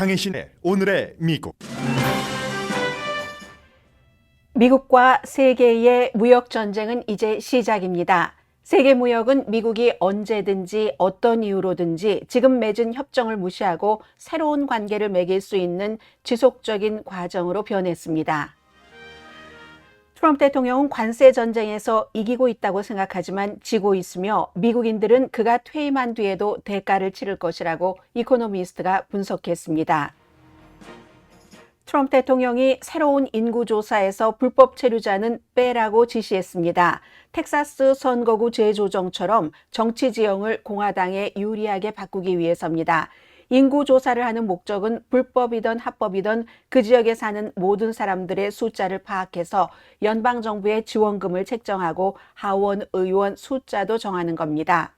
강혜신의 오늘의 미국. 미국과 세계의 무역 전쟁은 이제 시작입니다. 세계 무역은 미국이 언제든지 어떤 이유로든지 지금 맺은 협정을 무시하고 새로운 관계를 맺을 수 있는 지속적인 과정으로 변했습니다. 트럼프 대통령은 관세 전쟁에서 이기고 있다고 생각하지만 지고 있으며 미국인들은 그가 퇴임한 뒤에도 대가를 치를 것이라고 이코노미스트가 분석했습니다. 트럼프 대통령이 새로운 인구조사에서 불법 체류자는 빼라고 지시했습니다. 텍사스 선거구 재조정처럼 정치 지형을 공화당에 유리하게 바꾸기 위해서입니다. 인구 조사를 하는 목적은 불법이든 합법이든 그 지역에 사는 모든 사람들의 숫자를 파악해서 연방 정부의 지원금을 책정하고 하원 의원 숫자도 정하는 겁니다.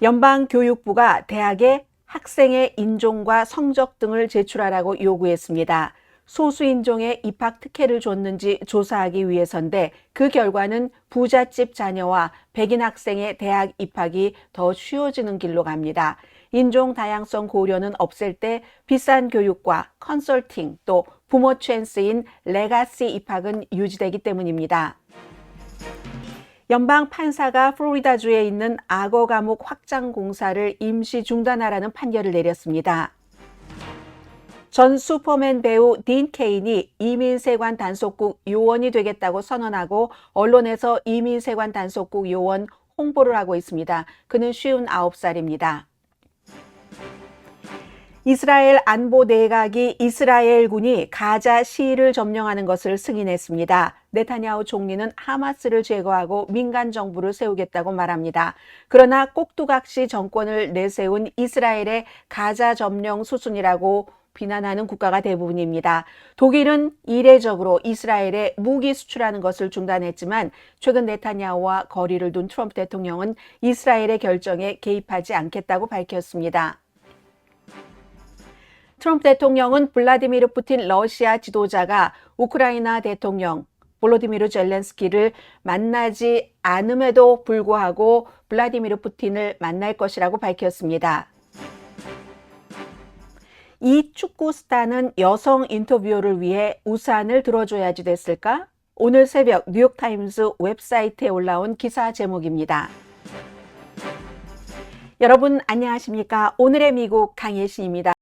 연방 교육부가 대학에 학생의 인종과 성적 등을 제출하라고 요구했습니다. 소수 인종에 입학 특혜를 줬는지 조사하기 위해서인데 그 결과는 부잣집 자녀와 백인 학생의 대학 입학이 더 쉬워지는 길로 갑니다. 인종 다양성 고려는 없앨 때 비싼 교육과 컨설팅 또 부모 찬스인 레가시 입학은 유지되기 때문입니다. 연방 판사가 플로리다주에 있는 악어 감옥 확장 공사를 임시 중단하라는 판결을 내렸습니다. 전 슈퍼맨 배우 딘 케인이 이민세관 단속국 요원이 되겠다고 선언하고 언론에서 이민세관 단속국 요원 홍보를 하고 있습니다. 그는 59살입니다. 이스라엘 안보 내각이 이스라엘군이 가자 시위를 점령하는 것을 승인했습니다. 네타냐후 총리는 하마스를 제거하고 민간 정부를 세우겠다고 말합니다. 그러나 꼭두각시 정권을 내세운 이스라엘의 가자 점령 수순이라고 비난하는 국가가 대부분입니다. 독일은 이례적으로 이스라엘에 무기 수출하는 것을 중단했지만 최근 네타냐후와 거리를 둔 트럼프 대통령은 이스라엘의 결정에 개입하지 않겠다고 밝혔습니다. 트럼프 대통령은 블라디미르 푸틴 러시아 지도자가 우크라이나 대통령 볼로디미르 젤렌스키를 만나지 않음에도 불구하고 블라디미르 푸틴을 만날 것이라고 밝혔습니다. 이 축구 스타는 여성 인터뷰어를 위해 우산을 들어줘야지 됐을까? 오늘 새벽 뉴욕타임스 웹사이트에 올라온 기사 제목입니다. 여러분 안녕하십니까? 오늘의 미국 강예신입니다.